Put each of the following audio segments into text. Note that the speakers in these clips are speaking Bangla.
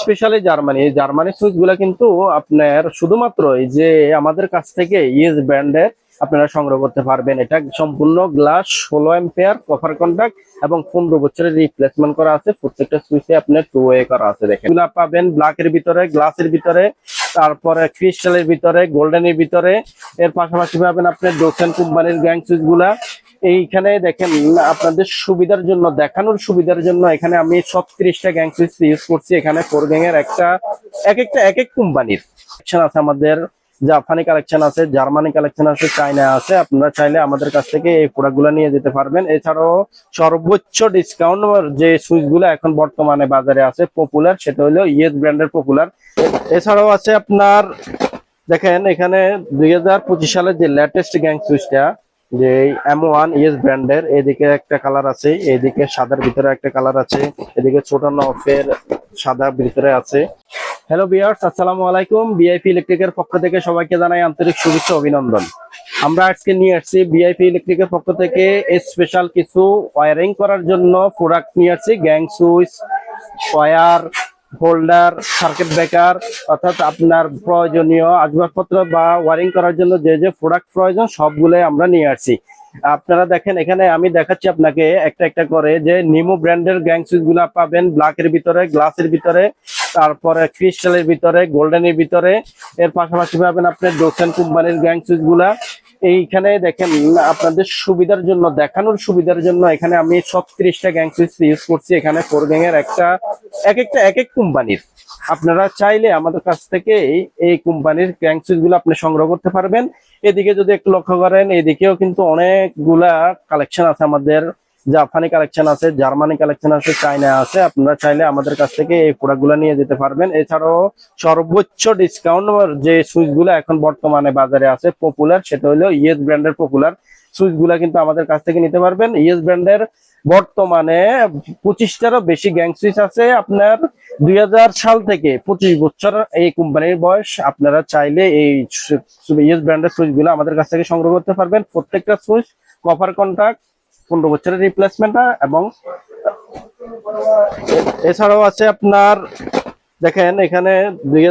স্পেশালি জার্মানি জার্মানি সুইচগুলা কিন্তু আপনার শুধুমাত্র এই যে আমাদের কাছ থেকে ইয়েস ব্র্যান্ডের আপনারা সংগ্রহ করতে পারবেন এটা। সম্পূর্ণ গ্লাস ষোলো এম্পিয়ার কভার কন্ট্যাক্ট এবং পনেরো বছরের রিপ্লেসমেন্ট করা আছে। প্রত্যেকটা সুইচে আপনার টু ওয়ে করা আছে, দেখেন। পাবেন ব্ল্যাকের ভিতরে গ্লাসের ভিতরে, তারপরে ক্রিস্টালের ভিতরে গোল্ডেনের ভিতরে। এর পাশাপাশি পাবেন আপনার ডোসেন কোম্পানির গ্যাং সুইচগুলা। এইখানে দেখেন, আপনাদের সুবিধার জন্য, দেখানোর সুবিধার জন্য এখানে আমি ছত্রিশটা গ্যাং সুইচ ইউজ করছি। এখানে ফোর গ্যাং এর একটা, এক একটা, এক এক কোম্পানির আছে আমাদের জাপানি কালেকশন আছে, জার্মানি কালেকশন আছে চাইনা আছে। আপনারা চাইলে আমাদের কাছ থেকে এই প্রোডাক্টগুলো নিয়ে যেতে পারবেন। এছাড়াও সর্বোচ্চ ডিসকাউন্ট যে সুইচগুলো এখন বর্তমানে বাজারে আছে পপুলার সেটা হলো ইয়েস ব্র্যান্ডের পপুলার এছাড়াও আছে আপনার, দেখেন এখানে দুই হাজার পঁচিশ সালের যে লেটেস্ট গ্যাং সুইচটা, যে এম ওয়ান ইয়েস ব্র্যান্ডের, এদিকে একটা কালার আছে, এদিকে সাদার ভিতরে একটা কালার আছে, এদিকে ছোট নফের সাদা ভিতরে আছে। হ্যালো বিয়ার্স আসসালামু আলাইকুম। বিআইপি ইলেকট্রিকের পক্ষ থেকে সবাইকে জানাই আন্তরিক শুভেচ্ছা অভিনন্দন। আমরা আজকে নিয়ে আসছি বিআইপি ইলেকট্রিকের পক্ষ থেকে স্পেশাল কিছু ওয়ারিং করার জন্য প্রোডাক্ট নিয়ে আসছি। Gang switch or holder circuit breaker অর্থাৎ আপনার প্রয়োজনীয় আসবাবপত্র বা ওয়ারিং করার জন্য যে যে প্রোডাক্ট প্রয়োজন সবগুলোই আমরা নিয়ে আসছি। আপনারা দেখেন, এখানে আমি দেখাচ্ছি আপনাকে একটা একটা করে যে নিমো ব্র্যান্ডের গ্যাং সুইচগুলা পাবেন। ব্ল্যাকের ভিতরে গ্লাসের ভিতরে তারপরে ক্রিস্টালের ভিতরে গোল্ডেনের ভিতরে। এর পাশাপাশি পাবেন আপনার ডোসেন কোম্পানির গ্যাং সুইচগুলা। এইখানে দেখেন, আপনাদের সুবিধার জন্য, দেখানোর সুবিধার জন্য এখানে আমি ছত্রিশটা গ্যাং সুইচ ইউজ করছি। এখানে ফোর গ্যাং এর একটা, এক একটা, এক এক কোম্পানির আপনারা চাইলে আমাদের কাছ থেকে এই- এই কোম্পানির গ্যাং সুইচগুলো আপনি সংগ্রহ করতে পারবেন। এদিকে যদি একটু লক্ষ্য করেন, এদিকেও কিন্তু অনেকগুলা কালেকশন আছে আমাদের। জাপানি কালেকশন আছে, জার্মানি কালেকশন আছে চাইনা আছে। আপনারা চাইলে আমাদের কাছ থেকে এই প্রোডাক্টগুলো নিয়ে যেতে পারবেন। এছাড়াও সর্বোচ্চ ডিসকাউন্ট যে সুইচগুলো এখন বর্তমানে বাজারে আছে পপুলার সেটা হলো ইয়েস ব্র্যান্ডের পপুলার সুইচগুলা কিন্তু আমাদের কাছ থেকে নিতে পারবেন। ইয়েস ব্র্যান্ডের বর্তমানে পঁচিশটারও বেশি গ্যাং সুইচ আছে আপনার দুই হাজার সাল থেকে। পঁচিশ বছর এই কোম্পানির বয়স। আপনারা চাইলে এই ইয়েস ব্র্যান্ডের সুইচগুলো আমাদের কাছ থেকে সংগ্রহ করতে পারবেন। প্রত্যেকটা সুইচ কভার কন্ট্যাক্ট পনেরো বছরের রিপ্লেসমেন্ট এবং এছাড়াও আছে আপনার, দেখেন এখানে দুই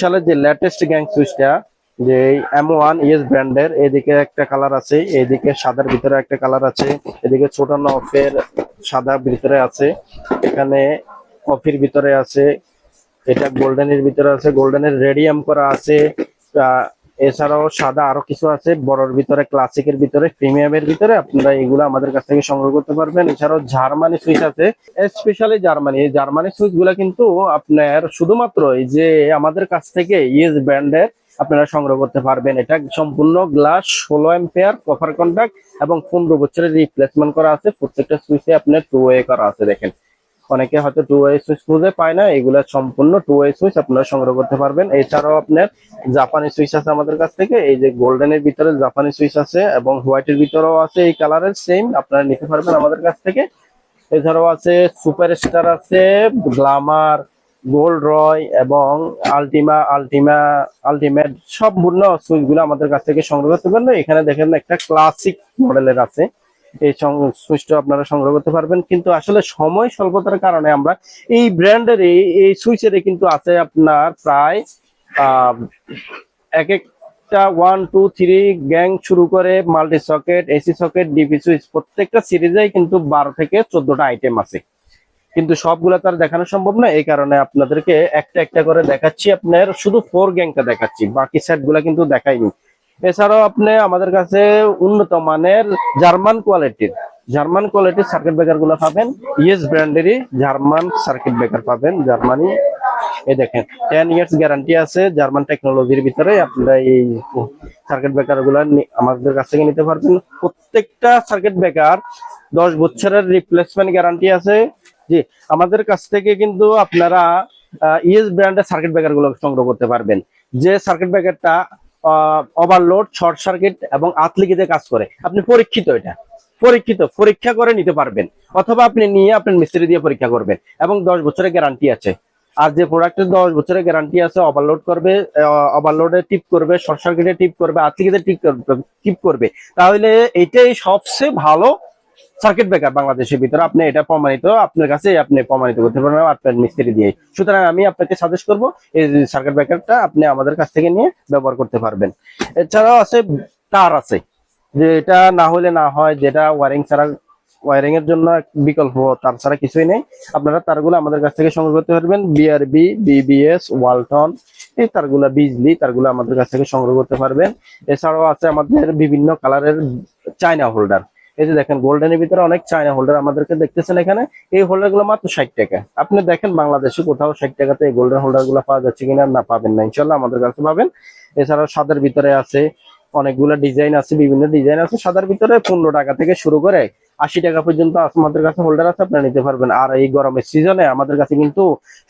সালের যে লেটেস্ট গ্যাং সুইচটা যে এম ওয়ান ইয়েস ব্র্যান্ডের, এদিকে একটা কালার আছে, এদিকে সাদার ভিতরে একটা কালার আছে, এদিকে ছোট নফের সাদা ভিতরে আছে, এখানে কফির ভিতরে আছে, এটা গোল্ডেনের ভিতরে আছে গোল্ডেনের রেডিয়াম করা আছে এছাড়াও সাদা আরও কিছু আছে, বড়র ভিতরে ক্লাসিকের ভিতরে প্রিমিয়ামের ভিতরে আপনারা এগুলো আমাদের কাছ থেকে সংগ্রহ করতে পারবেন। এছাড়াও জার্মানি সুইচ আছে স্পেশালি জার্মানি। এই জার্মানি সুইচগুলা কিন্তু আপনার শুধুমাত্র এই যে আমাদের কাছ থেকে ইয়েস ব্র্যান্ডের আপনারা সংগ্রহ করতে পারবেন। এটা সম্পূর্ণ গ্লাস ষোলো এম্পিয়ার কভার কন্ট্যাক্ট এবং পনেরো বছরের রিপ্লেসমেন্ট করা আছে। প্রত্যেকটা সুইচে আপনার টু ওয়ে করা আছে, দেখেন। অনেকে হয়তো টু ওয়ে সুইচ খুঁজে পায় না, এগুলা সম্পূর্ণ টু ওয়ে সুইচ আপনারা সংগ্রহ করতে পারবেন। এছাড়াও আপনার জাপানি সুইচ আছে আমাদের কাছ থেকে, এই যে গোল্ডেনের ভিতরে জাপানি সুইচ আছে এবং হোয়াইটের ভিতরেও আছে, এই কালারের সেম আপনারা নিতে পারবেন আমাদের কাছ থেকে। এছাড়াও আছে সুপার স্টার আছে গ্লামার গোল্ড রয় এবং আলটিমা আলটিমা আলটিমেট সম্পূর্ণ সুইচগুলো আমাদের কাছ থেকে সংগ্রহ করতে পারবেন এখানে দেখেন একটা ক্লাসিক মডেলের আছে। এই সুইচটা আপনারা সংগ্রহ করতে পারবেন। কিন্তু আসলে সময় স্বল্পতার কারণে আমরা এই ব্র্যান্ডের এই সুইচের কিন্তু আছে আপনার প্রায় এক একটা ওয়ান টু থ্রি গ্যাং শুরু করে multi socket AC socket DP switch প্রত্যেকটা সিরিজেই কিন্তু বারো থেকে চোদ্দটা আইটেম আছে। কিন্তু সবগুলো তো আর দেখানো সম্ভব না, এই কারণে আপনাদেরকে একটা একটা করে দেখাচ্ছি। আপনার শুধু ফোর গ্যাংটা দেখাচ্ছি, বাকি সেটগুলা কিন্তু দেখাইনি। এছাড়াও আপনি আমাদের কাছে উন্নত মানের জার্মান কোয়ালিটির জার্মান কোয়ালিটির সার্কিট ব্রেকারগুলো পাবেন। ইয়েস ব্র্যান্ডেরই জার্মান সার্কিট ব্রেকার পাবেন, জার্মানি। এই দেখেন টেন ইয়ার্স গ্যারান্টি আছে, জার্মান টেকনোলজির ভিতরে আপনারা এই সার্কিট ব্রেকারগুলো আমাদের কাছ থেকে নিতে পারবেন। প্রত্যেকটা সার্কিট ব্রেকার দশ বছরের রিপ্লেসমেন্ট গ্যারান্টি আছে। জি, আমাদের কাছ থেকে কিন্তু আপনারা ইএস ব্র্যান্ডের সার্কিট ব্রেকারগুলো সংগ্রহ করতে পারবেন। যে সার্কিট ব্রেকারটা ওভারলোড শর্ট সার্কিট এবং আতলিকিতে কাজ করে। আপনি পরীক্ষিত এটা। পরীক্ষিত, পরীক্ষা করে নিতে পারবেন। অথবা আপনি নিয়ে আপনার মিস্ত্রি দিয়ে পরীক্ষা করবেন এবং দশ বছরের গ্যারান্টি আছে। আর যে প্রোডাক্টের দশ বছরের গ্যারান্টি আছে ওভারলোড করবে ওভারলোডে টিপ করবে শর্ট সার্কিটে টিপ করবে আতলিকিতে টিপ করবে টিপ করবে। তাহলে এটাই সবচেয়ে ভালো সার্কিট ব্রেকার বাংলাদেশের ভিতরে। আপনি এটা প্রমাণিত, আপনার কাছে আপনি প্রমাণিত করতে পারবেন আপনার মিস্ত্রি দিয়ে। সুতরাং আমি আপনাকে সাজেস্ট করব, এই সার্কিট ব্রেকারটা আপনি আমাদের কাছ থেকে নিয়ে ব্যবহার করতে পারবেন। এছাড়াও আছে তার আছে যে এটা না হলে না হয়, যেটা ওয়ারিং ছাড়া ওয়ারিং এর জন্য বিকল্প, তার ছাড়া কিছুই নেই। আপনারা তারগুলো আমাদের কাছ থেকে সংগ্রহ করতে পারবেন বিআরবি বিবিএস ওয়ালটন এই তারগুলা বিজলি তারগুলো আমাদের কাছ থেকে সংগ্রহ করতে পারবেন। এছাড়াও আছে আমাদের বিভিন্ন কালারের চায়না হোল্ডার এই যে দেখেন, গোল্ডেনের ভিতরে অনেক চায়না হোল্ডার আমাদেরকে দেখতেছেন এখানে। এই হোল্ডারগুলো মাত্র ষাট টাকা। আপনি দেখেন বাংলাদেশে কোথাও ষাট টাকাতে এই গোল্ডেন হোল্ডারগুলো পাওয়া যাচ্ছে কিনা না পাবেন না। ইনশাল্লাহ আমাদের কাছে পাবেন। এছাড়াও সাদের ভিতরে আছে, অনেকগুলো ডিজাইন আছে, বিভিন্ন ডিজাইন আছে। সাদার ভিতরে পনেরো টাকা থেকে শুরু করে আশি টাকা পর্যন্ত আমাদের কাছে হোল্ডার আছে, আপনারা নিতে পারবেন। আর এই গরমের সিজনে আমাদের কাছে কিন্তু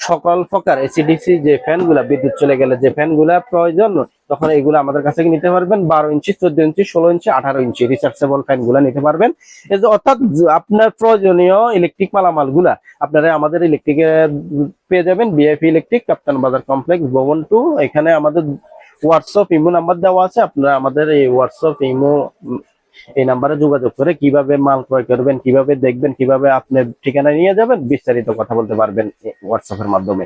সকল প্রকার এসিডিসি যে ফ্যানগুলা, বিদ্যুৎ চলে গেলে যে ফ্যানগুলা প্রয়োজন, তখন এগুলো আমাদের কাছে নিতে পারবেন। বারো ইঞ্চি, চোদ্দ ইঞ্চি, ষোলো ইঞ্চি, আঠারো ইঞ্চি রিচার্জেবল ফ্যানগুলা নিতে পারবেন। অর্থাৎ আপনার প্রয়োজনীয় ইলেকট্রিক মালামালগুলা, আপনারা আমাদের ইলেকট্রিকে পেয়ে যাবেন। বিএফি ইলেকট্রিক কাপ্তান বাজার কমপ্লেক্স ভবন টু এখানে আমাদের হোয়াটসঅ্যাপ ইমো নাম্বার দেওয়া আছে। আপনারা আমাদের এই হোয়াটসঅ্যাপ ইমো এই নাম্বারে যোগাযোগ করে কীভাবে মাল ক্রয় করবেন, কীভাবে দেখবেন, কীভাবে আপনি ঠিকানা নিয়ে যাবেন, বিস্তারিত কথা বলতে পারবেন হোয়াটসঅ্যাপের মাধ্যমে।